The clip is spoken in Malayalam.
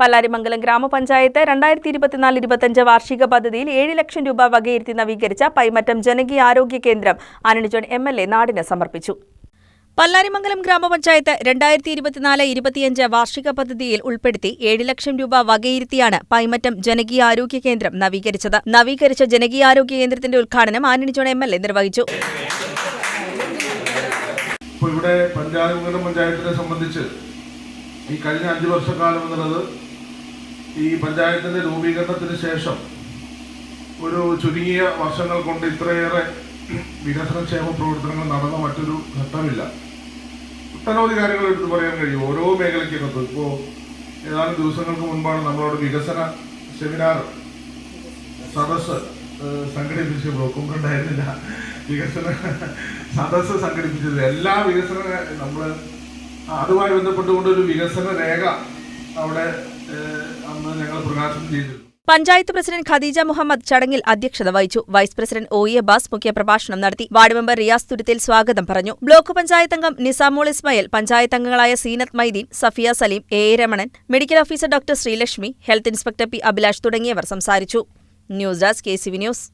പല്ലാരിമംഗലം ഗ്രാമപഞ്ചായത്ത് രണ്ടായിരത്തി ഇരുപത്തിനാല് ഇരുപത്തിയഞ്ച് വാർഷിക പദ്ധതിയിൽ ഏഴ് ലക്ഷം രൂപ വകയിരുത്തി നവീകരിച്ച പൈമറ്റം ജനകീയ ആരോഗ്യ കേന്ദ്രം Antony John M L A നാടിന് സമർപ്പിച്ചു. പല്ലാരിമംഗലം ഗ്രാമപഞ്ചായത്ത് രണ്ടായിരത്തി ഇരുപത്തിനാല് ഇരുപത്തിയഞ്ച് വാർഷിക പദ്ധതിയിൽ ഉൾപ്പെടുത്തി ഏഴ് ലക്ഷം രൂപ വകയിരുത്തിയാണ് പൈമറ്റം ജനകീയ ആരോഗ്യ കേന്ദ്രം നവീകരിച്ചത്. നവീകരിച്ച ജനകീയ ആരോഗ്യ കേന്ദ്രത്തിന്റെ ഉദ്ഘാടനം ആന്റണി എം എൽ എ നിർവഹിച്ചു. ഇവിടെ പഞ്ചായത്ത് സംബന്ധിച്ച് ഈ കഴിഞ്ഞ അഞ്ചു വർഷക്കാലം എന്നുള്ളത് ഈ പഞ്ചായത്തിന്റെ രൂപീകരണത്തിന് ശേഷം ഒരു ചുരുങ്ങിയ വർഷങ്ങൾ കൊണ്ട് ഇത്രയേറെ വികസനക്ഷേമ പ്രവർത്തനങ്ങൾ നടന്ന മറ്റൊരു ഘട്ടമില്ല. ഒട്ടനവധി കാര്യങ്ങൾ എടുത്തു പറയാൻ കഴിയും. ഓരോ മേഖലയ്ക്കകത്ത്. ഇപ്പോൾ ഏതാനും ദിവസങ്ങൾക്ക് മുൻപാണ് നമ്മളോട് വികസന സെമിനാർ സദസ് സംഘടിപ്പിച്ച് ബ്ലോക്കും ഉണ്ടായിരുന്നില്ല വികസന സദസ് സംഘടിപ്പിച്ചത്. എല്ലാ വികസന നമ്മൾ അതുമായി ബന്ധപ്പെട്ടുകൊണ്ട് ഒരു വികസന രേഖ അവിടെ പഞ്ചായത്ത് പ്രസിഡന്റ് ഖദീജ മുഹമ്മദ് ചടങ്ങിൽ അധ്യക്ഷത വഹിച്ചു. Vice president O E Abbas മുഖ്യപ്രഭാഷണം നടത്തി. വാർഡ് മെമ്പർ റിയാസ് തുരുത്തിൽ സ്വാഗതം പറഞ്ഞു. ബ്ലോക്ക് പഞ്ചായത്ത് അംഗം നിസാമോൾ ഇസ്മായിൽ പഞ്ചായത്ത് അംഗങ്ങളായ Zeenath Maideen Safiya Saleem A Ramanan medical officer doctor Sreelakshmi health inspector P Abhilash തുടങ്ങിയവർ സംസാരിച്ചു. News desk K news.